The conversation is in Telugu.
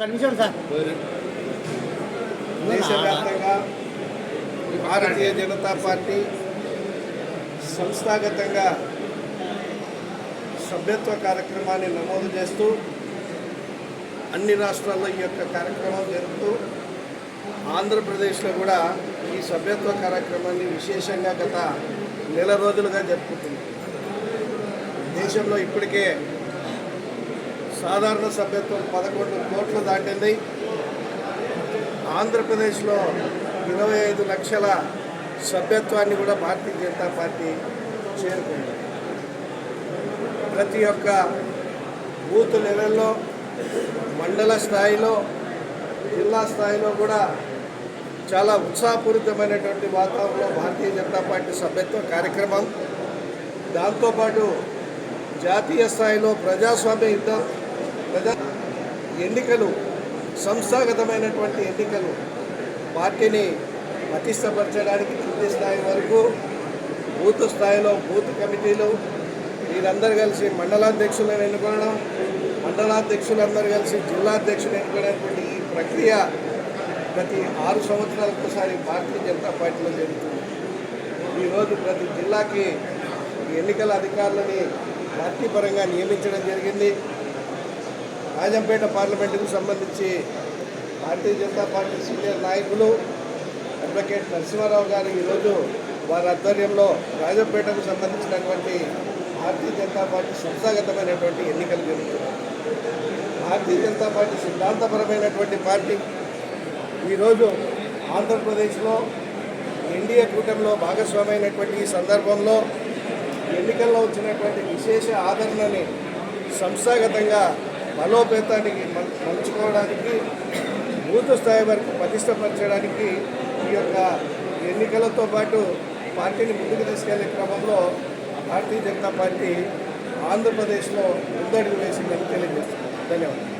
సార్. దేశవ్యాప్తంగా భారతీయ జనతా పార్టీ సంస్థాగతంగా సభ్యత్వ కార్యక్రమాన్ని నమోదు చేస్తూ అన్ని రాష్ట్రాల్లో ఈ యొక్క కార్యక్రమం జరుపుతూ ఆంధ్రప్రదేశ్లో కూడా ఈ సభ్యత్వ కార్యక్రమాన్ని విశేషంగా గత నెల రోజులుగా జరుపుకుంటుంది దేశంలో ఇప్పటికే సాధారణ సభ్యత్వం పదకొండు కోట్లు దాటింది. ఆంధ్రప్రదేశ్లో ఇరవై ఐదు లక్షల సభ్యత్వాన్ని కూడా భారతీయ జనతా పార్టీ చేరుకుంది. ప్రతి ఒక్క బూత్ లెవెల్లో మండల స్థాయిలో జిల్లా స్థాయిలో కూడా చాలా ఉత్సాహపూరితమైనటువంటి వాతావరణంలో భారతీయ జనతా పార్టీ సభ్యత్వ కార్యక్రమం. దాంతోపాటు జాతీయ స్థాయిలో ప్రజాస్వామ్య యుద్ధం ప్రజా ఎన్నికలు సంస్థాగతమైనటువంటి ఎన్నికలు పార్టీని పటిష్టపరచడానికి కింది స్థాయి వరకు బూత్ స్థాయిలో బూత్ కమిటీలు వీరందరూ కలిసి మండలాధ్యక్షులను ఎన్నుకోవడం మండలాధ్యక్షులందరూ కలిసి జిల్లాధ్యక్షులు ఎన్నుకునేటువంటి ఈ ప్రక్రియ ప్రతి ఆరు సంవత్సరాలకు ఒకసారి భారతీయ జనతా పార్టీలో జరుగుతుంది. ఈరోజు ప్రతి జిల్లాకి ఎన్నికల అధికారులని పార్టీ పరంగా నియమించడం జరిగింది. రాజంపేట పార్లమెంటుకు సంబంధించి భారతీయ జనతా పార్టీ సీనియర్ నాయకులు అడ్వకేట్ నరసింహారావు గారు ఈరోజు వారి ఆధ్వర్యంలో రాజంపేటకు సంబంధించినటువంటి భారతీయ జనతా పార్టీ సంస్థాగతమైనటువంటి ఎన్నికలు జరుగుతున్నాయి. భారతీయ జనతా పార్టీ సిద్ధాంతపరమైనటువంటి పార్టీ. ఈరోజు ఆంధ్రప్రదేశ్లో ఎన్డీఏ కూటమిలో భాగస్వామైనటువంటి ఈ సందర్భంలో ఎన్నికల్లో వచ్చినటువంటి విశేష ఆదరణని సంస్థాగతంగా బలోపేతానికి మల్- మలుచుకోవడానికి బూత్ స్థాయి వరకు పటిష్టపరచడానికి ఈ యొక్క ఎన్నికలతో పాటు పార్టీని ముందుకు తీసుకెళ్ళే క్రమంలో భారతీయ జనతా పార్టీ ఆంధ్రప్రదేశ్లో ముందడుగు వేసిందని తెలియజేస్తుంది. ధన్యవాదాలు.